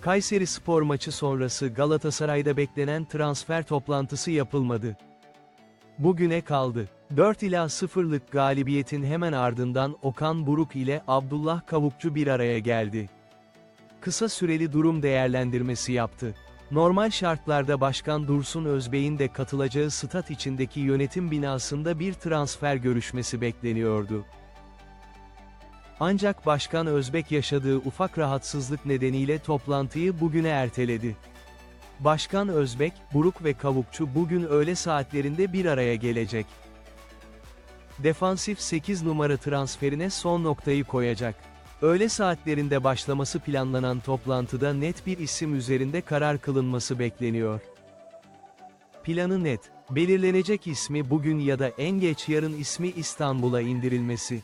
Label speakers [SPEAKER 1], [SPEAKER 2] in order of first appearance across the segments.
[SPEAKER 1] Kayseri spor maçı sonrası Galatasaray'da beklenen transfer toplantısı yapılmadı. Bugüne kaldı. 4 ila 0'lık galibiyetin hemen ardından Okan Buruk ile Abdullah Kavukçu bir araya geldi. Kısa süreli durum değerlendirmesi yaptı. Normal şartlarda Başkan Dursun Özbey'in de katılacağı stat içindeki yönetim binasında bir transfer görüşmesi bekleniyordu. Ancak Başkan Özbek yaşadığı ufak rahatsızlık nedeniyle toplantıyı bugüne erteledi. Başkan Özbek, Buruk ve Kavukçu bugün öğle saatlerinde bir araya gelecek. Defansif 8 numara transferine son noktayı koyacak. Öğle saatlerinde başlaması planlanan toplantıda net bir isim üzerinde karar kılınması bekleniyor. Planı net. Belirlenecek ismi bugün ya da en geç yarın ismi İstanbul'a indirilmesi.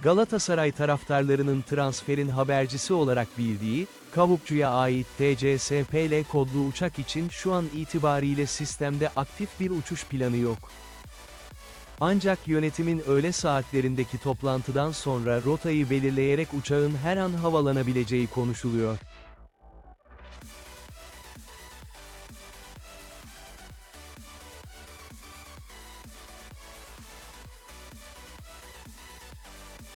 [SPEAKER 1] Galatasaray taraftarlarının transferin habercisi olarak bildiği, Kavukçu'ya ait TCSPL kodlu uçak için şu an itibariyle sistemde aktif bir uçuş planı yok. Ancak yönetimin öğle saatlerindeki toplantıdan sonra rotayı belirleyerek uçağın her an havalanabileceği konuşuluyor.